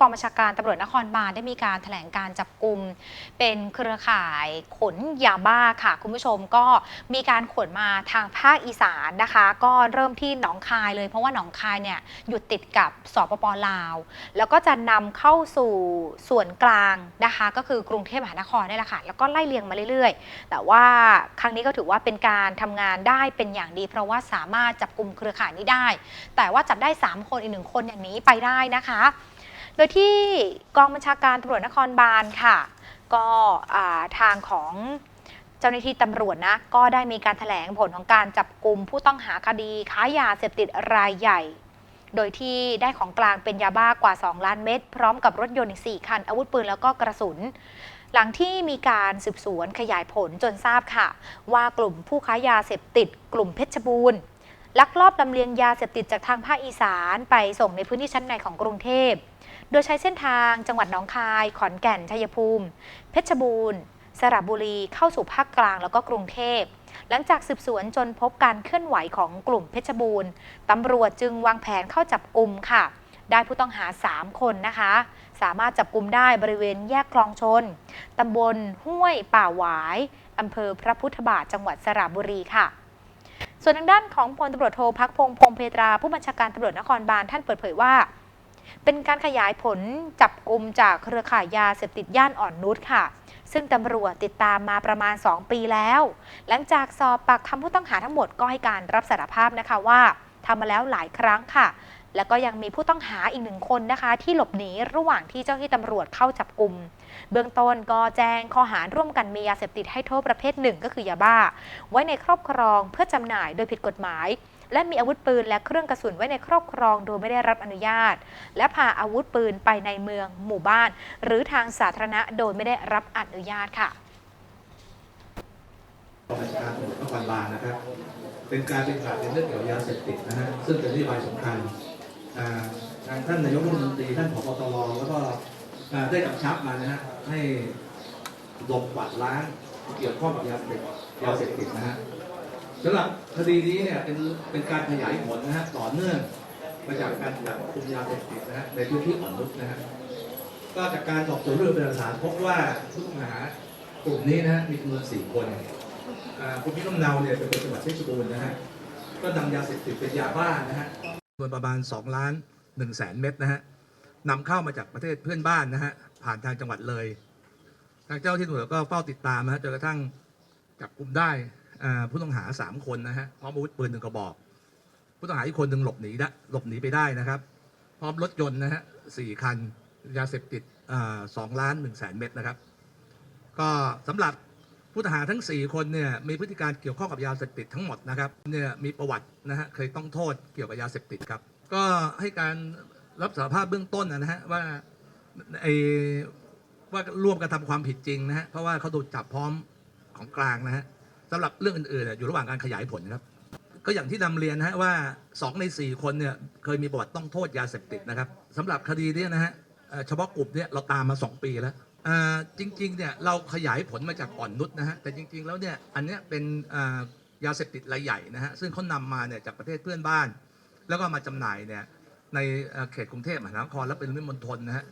กองบัญชาการตำรวจนครบาลได้มีการแถลงการจับกลุ่มเป็นเครือข่ายขนยาบ้าค่ะ คุณผู้ชมก็มีการขนมาทางภาคอีสานนะคะ ก็เริ่มที่หนองคายเลยเพราะว่าหนองคายเนี่ยอยู่ติดกับสปปลาว แล้วก็จะนำเข้าสู่ส่วนกลางนะคะ ก็คือกรุงเทพมหานครนี่แหละค่ะแล้วก็ไล่เลียงมาเรื่อยๆ แต่ว่าครั้งนี้ก็ถือว่าเป็นการทำงานได้เป็นอย่างดี เพราะว่าสามารถจับกลุ่มเครือข่ายนี้ได้ แต่ว่าจับได้ 3 คนอีกหนึ่งคนอย่างนี้ไปได้นะคะ โดยที่กองบัญชาการตำรวจนครบาลค่ะ ก็ทางของเจ้าหน้าที่ตำรวจนะก็ได้มีการถแถลงผลของการจับกลุ่มผู้ต้องหาคดีค้ายาเสพติดรายใหญ่ โดยที่ได้ของกลางเป็นยาบ้ากว่า 2 ล้านเม็ดพร้อมกับรถยนต์อีก 4 คัน อาวุธปืนแล้วก็กระสุนหลังที่มีการสืบสวนขยายผลจนทราบค่ะ ว่ากลุ่มผู้ค้ายาเสพติดกลุ่มเพชรบูรณ์ ลักลอบลำเลียงยาเสพติดจากทางภาคอีสานไปส่งในพื้นที่ชั้นในของกรุงเทพ โดยใช้เส้นทางจังหวัดหนองคาย ขอนแก่น ชัยภูมิ เพชรบูรณ์ สระบุรี เข้าสู่ภาคกลางแล้วก็กรุงเทพ หลังจากสืบสวนจนพบการเคลื่อนไหวของกลุ่มเพชรบูรณ์ตำรวจจึงวางแผนเข้าจับกลุ่มค่ะ ได้ผู้ต้องหา 3 คนนะคะ สามารถจับกลุ่มได้บริเวณแยกคลองชนตำบลห้วยป่าหวายอำเภอพระพุทธบาทจังหวัดสระบุรีค่ะ ส่วนทางด้านของพลตำรวจโทพักพงพงเพตรา ผู้บัญชาการตำรวจนครบาลท่านเปิดเผยว่า เป็นการขยายผลจับกลุ่มจากเครือข่ายยาเสพติดย่านอ่อนนุชค่ะ ซึ่งตำรวจติดตามมาประมาณ 2 ปีแล้ว หลังจากสอบปากคำผู้ต้องหาทั้งหมดก็ให้การรับสารภาพนะคะว่าทำมาแล้วหลายครั้งค่ะ แล้วก็ยังมีผู้ต้องหาอีกหนึ่งคนนะคะ ที่หลบหนีระหว่างที่เจ้าหน้าที่ตำรวจเข้าจับกลุ่มเบื้องต้นก็แจ้งข้อหาร่วมกันมียาเสพติดให้โทษประเภทหนึ่งก็คือยาบ้า ไว้ในครอบครองเพื่อจำหน่ายโดยผิดกฎหมาย และมีอาวุธปืนและเครื่องกระสุนไว้ในครอบครองโดยไม่ได้รับอนุญาต และพาอาวุธปืนไปในเมือง หมู่บ้าน หรือทางสาธารณะโดยไม่ได้รับอนุญาตค่ะกองบัญชาการตำรวจนครบาลนะครับ เป็นการเป็นขาวในเรื่องเกี่ยวกับยาเสพติดนะฮะซึ่งเป็นนโยบายสำคัญ ทางท่านนายกรัฐมนตรีท่านผบตรแล้วก็ได้กำชับมานะฮะให้ลบกวาดล้างเกี่ยวข้องกับยาเสพยาเสพติดนะฮะสำหรับคดีนี้เนี่ยเป็นเป็นการขยายผลนะฮะต่อเนื่องมาจากการจับกุมยาเสพติดนะฮะในพื้นที่อ่อนนุชนะฮะก็จากการสอบสวนเรื่องเป็นหลักฐานพบว่าผู้ต้องหากลุ่มนี้นะฮะมีจำนวนสี่คนอ่าคุณพี่ลำเนาเนี่ยเป็นคนจังหวัดเชรบูรณ์นะฮะก็นำยาเสพติดเป็นยาบ้านะฮะ จำนวนประมาณ2ล้าน1แสนเม็ดนะฮะนำเข้ามาจากประเทศเพื่อนบ้านนะฮะผ่านทางจังหวัดเลย ทางเจ้าที่ตำรวจก็เฝ้าติดตามนะฮะจนกระทั่งจับกลุ่มได้ผู้ต้องหา 3 คนนะฮะพร้อมอาวุธปืนหนึ่งกระบอก ผู้ต้องหาอีกคนหนึ่งหลบหนีได้หลบหนีไปได้นะครับ พร้อมรถยนต์นะฮะสี่คันยาเสพติดสองล้าน1แสนเม็ดนะครับ ก็สำหรับ ผู้ต้องหาทั้ง 4 คนเนี่ยมีพฤติการเกี่ยวข้องกับยาเสพติดทั้งหมดนะครับเนี่ยมีประวัตินะฮะเคยต้องโทษเกี่ยวกับยาเสพติดครับ ก็ให้การรับสารภาพเบื้องต้นนะฮะว่าไอว่าร่วมกันทำความผิดจริงนะฮะเพราะว่าเขาโดนจับพร้อมของกลางนะฮะสำหรับเรื่องอื่นๆอยู่ระหว่างการขยายผลครับ ก็อย่างที่นำเรียนนะฮะว่า 2 ใน 4 คนเนี่ยเคยมีประวัติต้องโทษยาเสพติดนะครับสำหรับคดีเนี้นะฮะเฉพาะกลุ่มเนี่ยเราตามมา 2 ปีแล้ว จริงๆเนี่ยเราขยายผลมาจากอ่อนนุชนะฮะแต่จริงๆแล้วเนี่ยอันเนี้ยเป็นยาเสพติดรายใหญ่นะฮะซึ่งเขานำมาเนี่ยจากประเทศเพื่อนบ้าน แล้วก็มาจำหน่ายเนี่ยในเขตกรุงเทพมหานครและเป็นวิมณฑลนะฮะ